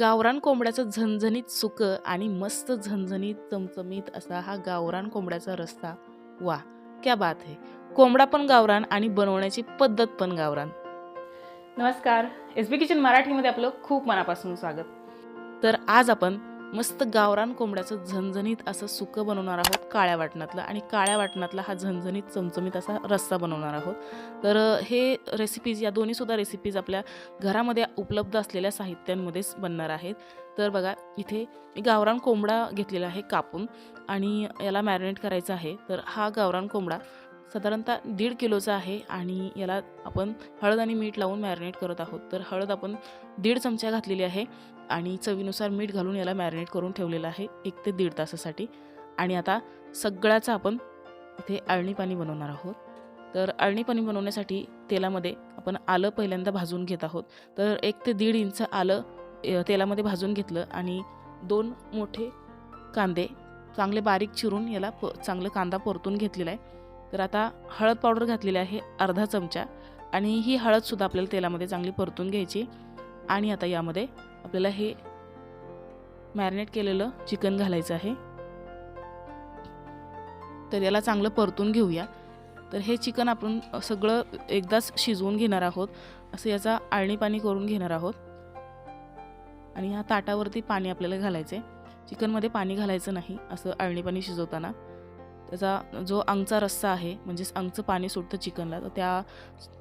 गावरान कोंबड्याचं झणझणीत सुकं आणि मस्त झणझणीत चमचमीत असा हा गावरान कोंबड्याचा रस्ता. वा क्या बात आहे कोंबडा पण गावरान आणि बनवण्याची पद्धत पण गावरान. नमस्कार. एस बी किचन मराठीमध्ये आपलं खूप मनापासून स्वागत. तर आज आपण मस्त गावरान कोंबड्याचं झणझणीत असं सुकं बनवणार आहोत काळ्या वाटणातलं. आणि काळ्या वाटणातला हा झणझणीत चमचमीत असा रस्सा बनवणार आहोत. तर हे रेसिपीज या दोन्हीसुद्धा रेसिपीज आपल्या घरामध्ये उपलब्ध असलेल्या साहित्यांमध्येच बनणार आहेत. तर बघा इथे मी गावरान कोंबडा घेतलेला आहे कापून. आणि याला मॅरिनेट करायचा आहे. तर हा गावरान कोंबडा साधारणतः दीड किलोचा आहे आणि याला आपण हळद आणि मीठ लावून मॅरिनेट करत आहोत. तर हळद आपण दीड चमचा घातलेली आहे आणि चवीनुसार मीठ घालून याला मॅरिनेट करून ठेवलेलं आहे एक ते दीड तासासाठी. आणि आता सगळ्याचं आपण इथे अळणीपाणी बनवणार आहोत. तर अळणी पाणी बनवण्यासाठी तेलामध्ये आपण आलं पहिल्यांदा भाजून घेत आहोत. तर एक ते दीड इंच आलं तेलामध्ये भाजून घेतलं आणि दोन मोठे कांदे चांगले बारीक चिरून याला प चांगलं कांदा परतून घेतलेला आहे. तर आता हळद पावडर घातलेली आहे अर्धा चमचा आणि ही हळदसुद्धा आपल्याला तेलामध्ये चांगली परतून घ्यायची. आणि आता यामध्ये आपल्याला हे मॅरिनेट केलेलं चिकन घालायचं आहे. तर याला चांगलं परतून घेऊया. तर हे चिकन आपण सगळं एकदाच शिजवून घेणार आहोत. असं याचा आळणी पाणी करून घेणार आहोत. आणि ह्या ताटावरती पाणी आपल्याला घालायचं आहे चिकनमध्ये पाणी घालायचं नाही असं आळणी पाणी शिजवताना. त्याचा जो अंगचा रस्सा आहे म्हणजेच अंगचं पाणी सुटतं चिकनला तर त्या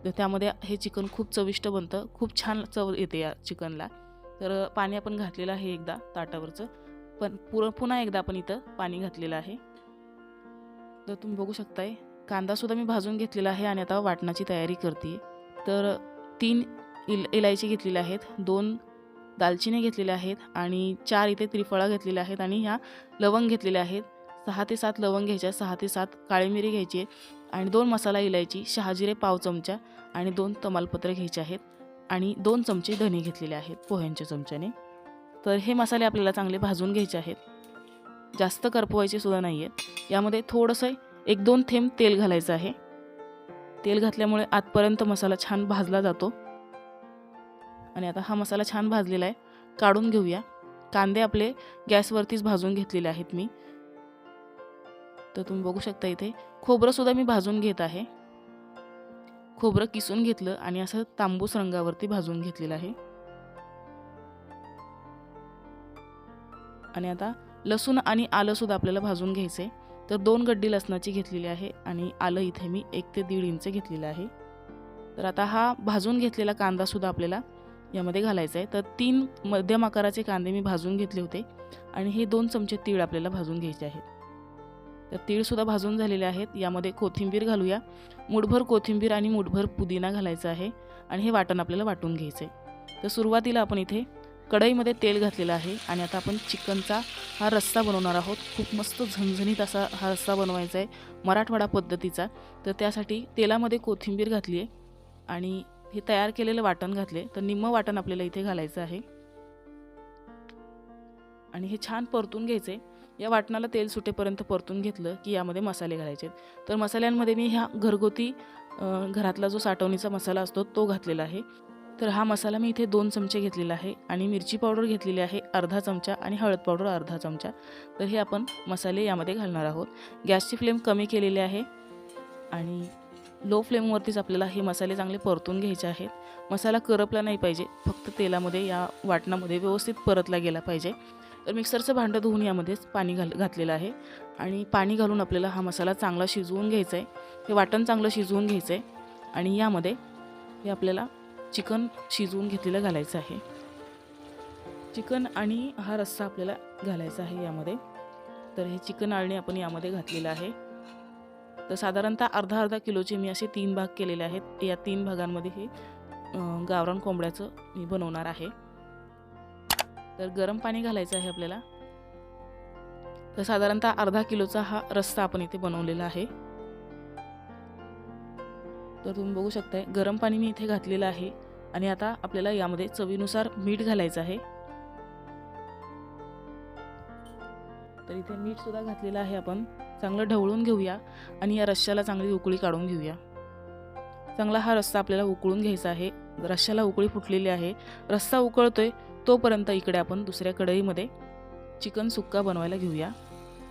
त्यामध्ये हे चिकन खूप चविष्ट बनतं खूप छान चव येते या चिकनला. तर पाणी आपण घातलेलं आहे एकदा ताटावरचं पण पुर पुन्हा एकदा आपण इथं पाणी घातलेलं आहे. तर तुम्ही बघू शकताय कांदासुद्धा मी भाजून घेतलेला आहे आणि आता वाटणाची तयारी करते. तर तीन इल इलायची घेतलेल्या आहेत दोन दालचिनी घेतलेल्या आहेत आणि चार इथे त्रिफळा घेतलेल्या आहेत आणि ह्या लवंग घेतलेल्या आहेत. सहा ते सात लवंग घ्यायच्या सहा ते सात काळी मिरी घ्यायची आणि दोन मसाला इलायची शहाजिरे पाव चमचा आणि दोन तमालपत्र घ्यायचे आहेत आणि दोन चमचे धने घेतलेले आहेत पोह्यांच्या चमच्याने. तर हे मसाले आपल्याला चांगले भाजून घ्यायचे आहेत. जास्त करपवायचे सुद्धा नाही आहेत यामध्ये थोडंसं एक दोन थेंब तेल घालायचं आहे. तेल घातल्यामुळे आतपर्यंत मसाला छान भाजला जातो. आणि आता हा मसाला छान भाजलेला आहे. काढून घेऊया. कांदे आपले गॅसवरतीच भाजून घेतलेले आहेत मी. तर तुम्ही बघू शकता इथे. खोबरंसुद्धा मी भाजून घेत आहे. खोबरं किसून घेतलं आणि असं तांबूस रंगावरती भाजून घेतलेलं आहे. आणि आता लसूण आणि आलंसुद्धा आपल्याला भाजून घ्यायचं आहे तर दोन गड्डी लसणाची घेतलेली आहे आणि आलं इथे मी एक ते दीड इंच घेतलेलं आहे. तर आता हा भाजून घेतलेला कांदासुद्धा आपल्याला यामध्ये घालायचा आहे तर तीन मध्यम आकाराचे कांदे मी भाजून घेतले होते. आणि हे दोन चमचे तीळ आपल्याला भाजून घ्यायचे आहेत. तर तीळसुद्धा भाजून झालेले आहेत. यामध्ये कोथिंबीर घालूया. मुठभर कोथिंबीर आणि मुठभर पुदिना घालायचा आहे आणि हे वाटण आपल्याला वाटून घ्यायचं आहे तर सुरुवातीला आपण इथे कढईमध्ये तेल घातलेलं आहे आणि आता आपण चिकनचा हा रस्सा बनवणार आहोत. खूप मस्त झणझणीत असा हा रस्सा बनवायचा आहे मराठवाडा पद्धतीचा. तर त्यासाठी तेलामध्ये कोथिंबीर घातली आहे आणि हे तयार केलेलं वाटण घातले तर निम्मं वाटण आपल्याला इथे घालायचं आहे. आणि हे छान परतून घ्यायचे या वाटणाला तेल सुटेपर्यंत परतून घेतलं की यामध्ये मसाले घालायचे तर मसाल्यांमध्ये मी ह्या घरगुती घरातला जो साठवणीचा मसाला असतो तो घातलेला आहे. तर हा मसाला मी इथे दोन चमचे घेतलेला आहे आणि मिरची पावडर घेतलेली आहे अर्धा चमचा आणि हळद पावडर अर्धा चमचा. तर हे आपण मसाले यामध्ये घालणार आहोत. गॅसची फ्लेम कमी केलेली आहे आणि लो फ्लेमवरतीच आपल्याला हे मसाले चांगले परतून घ्यायचे आहेत. मसाला करपला नाही पाहिजे फक्त तेलामध्ये या वाटणामध्ये व्यवस्थित परतला गेला पाहिजे. तर मिक्सरचं भांडं धुवून यामध्येच पाणी घाल घातलेलं आहे. आणि पाणी घालून आपल्याला हा मसाला चांगला शिजवून घ्यायचा आहे हे वाटण चांगलं शिजवून घ्यायचं आहे आणि यामध्ये हे आपल्याला चिकन शिजवून घेतलेलं घालायचं आहे. चिकन आणि हा रस्सा आपल्याला घालायचा आहे यामध्ये. तर हे चिकन आळणी आपण यामध्ये घातलेलं आहे. तर साधारणतः अर्धा अर्धा किलोचे मी असे तीन भाग केलेले आहेत. या तीन भागांमध्ये हे गावरान कोंबड्याचं मी बनवणार आहे. तर गरम पाणी घालायचं आहे आपल्याला. तर साधारणतः अर्धा किलोचा हा रस्सा आपण इथे बनवलेला आहे. तर तुम्ही बघू शकताय गरम पाणी मी इथे घातलेलं आहे आणि आता आपल्याला यामध्ये चवीनुसार मीठ घालायचं आहे. तर इथे मीठ सुद्धा घातलेलं आहे आपण. चांगलं ढवळून घेऊया आणि या रश्श्याला चांगली उकळी काढून घेऊया. चांगला हा रस्सा आपल्याला उकळून घ्यायचा आहे. रश्याला उकळी फुटलेली आहे. रस्सा उकळतोय तोपर्यंत इकडे आपण दुसऱ्या कढईमध्ये चिकन सुक्का बनवायला घेऊया.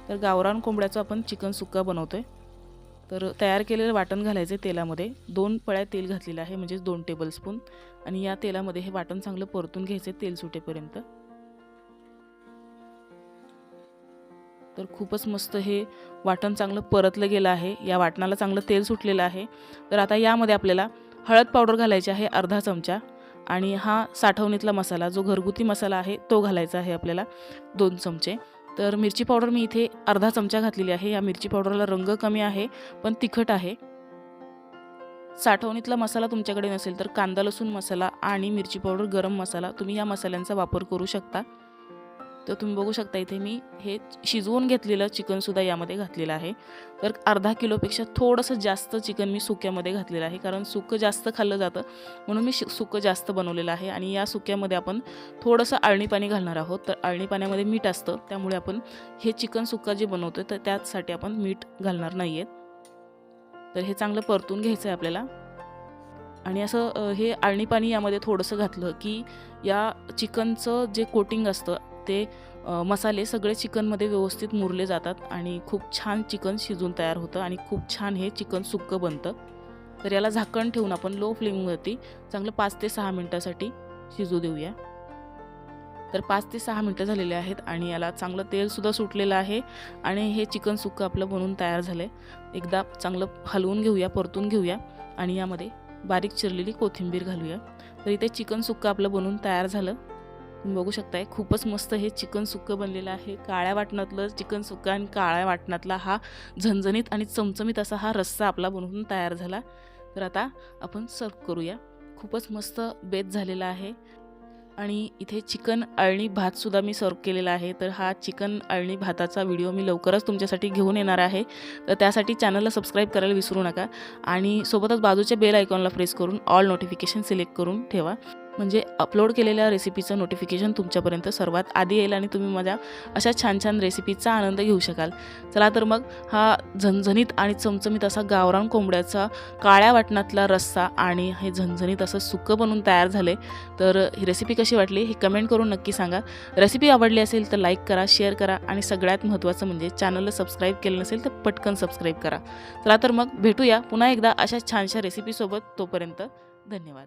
तर गावरान कोंबड्याचं आपण चिकन सुक्का बनवतोय. तर तयार केलेलं वाटण घालायचं तेलामध्ये. दोन पळ्या तेल घातलेलं आहे म्हणजेच दोन टेबलस्पून आणि या तेलामध्ये हे वाटण चांगलं परतून घ्यायचं तेल सुटेपर्यंत. तर खूपच मस्त हे वाटण चांगलं परतलं गेलं आहे. या वाटणाला चांगलं तेल सुटलेलं आहे. तर आता यामध्ये आपल्याला हळद पावडर घालायची आहे अर्धा चमचा आणि हा साठवणीतला मसाला जो घरगुती मसाला आहे तो घालायचा आहे आपल्याला दोन चमचे. तर मिरची पावडर मी इथे अर्धा चमचा घातलेली आहे. या मिरची पावडरला रंग कमी आहे पण तिखट आहे. साठवणीतला मसाला तुमच्याकडे नसेल तर कांदा लसूण मसाला आणि मिरची पावडर गरम मसाला तुम्ही या मसाल्यांचा वापर करू शकता. तर तुम्ही बघू शकता इथे मी हे शिजवून घेतलेलं चिकनसुद्धा यामध्ये घातलेलं आहे. तर अर्धा किलोपेक्षा थोडंसं जास्त चिकन मी सुक्यामध्ये घातलेलं आहे. कारण सुकं जास्त खाल्लं जातं म्हणून मी शि सुकं जास्त बनवलेलं आहे. आणि या सुक्यामध्ये आपण थोडंसं आळणी पाणी घालणार आहोत. तर आळणी पाण्यामध्ये मीठ असतं त्यामुळे आपण हे चिकन सुक्का जे बनवतो तर त्यासाठी आपण मीठ घालणार नाही आहेत तर हे चांगलं परतून घ्यायचं आहे आपल्याला. आणि असं हे आळणी पाणी यामध्ये थोडंसं घातलं की या चिकनचं जे कोटिंग असतं ते मसाले सगळे चिकनमध्ये व्यवस्थित मुरले जातात आणि खूप छान चिकन शिजून तयार होतं आणि खूप छान हे चिकन सुक्कं बनतं. तर याला झाकण ठेवून आपण लो फ्लेमवरती चांगलं पाच ते सहा मिनटासाठी शिजू देऊया. तर पाच ते सहा मिनटं झालेले आहेत आणि याला चांगलं तेलसुद्धा सुटलेलं आहे आणि हे चिकन सुक्कं आपलं बनवून तयार झालं आहे एकदा चांगलं हलवून घेऊया परतून घेऊया आणि यामध्ये बारीक चिरलेली कोथिंबीर घालूया. तर इथे चिकन सुक्कं आपलं बनवून तयार झालं. तुम्ही बघू शकताय खूपच मस्त हे चिकन सुक्कं बनलेलं आहे. काळ्या वाटणातलं चिकन सुक्का आणि काळ्या वाटणातला हा झणझणीत आणि चमचमीत असा हा रस्सा आपला बनवून तयार झाला. तर आता आपण सर्व करूया. खूपच मस्त बेत झालेला आहे. आणि इथे चिकन अळणी भातसुद्धा मी सर्व केलेला आहे. तर हा चिकन अळणी भाताचा व्हिडिओ मी लवकरच तुमच्यासाठी घेऊन येणार आहे. तर त्यासाठी चॅनलला सबस्क्राईब करायला विसरू नका आणि सोबतच बाजूच्या बेल आयकॉनला प्रेस करून ऑल नोटिफिकेशन सिलेक्ट करून ठेवा. म्हणजे अपलोड केलेल्या रेसिपीचं नोटिफिकेशन तुमच्यापर्यंत सर्वात आधी येईल आणि तुम्ही माझ्या अशा छान छान रेसिपीचा आनंद घेऊ शकाल. चला तर मग हा झणझणीत आणि चमचमीत असा गावरान कोंबड्याचा काळ्या वाटणातला रस्सा आणि हे झणझणीत असं सुक्कं बनून तयार झाले. तर ही रेसिपी कशी वाटली हे कमेंट करून नक्की सांगा. रेसिपी आवडली असेल तर लाईक करा शेअर करा आणि सगळ्यात महत्त्वाचं म्हणजे चॅनलला सबस्क्राईब केलं नसेल तर पटकन सबस्क्राईब करा. चला तर मग भेटूया पुन्हा एकदा अशा छानशा रेसिपीसोबत तोपर्यंत धन्यवाद.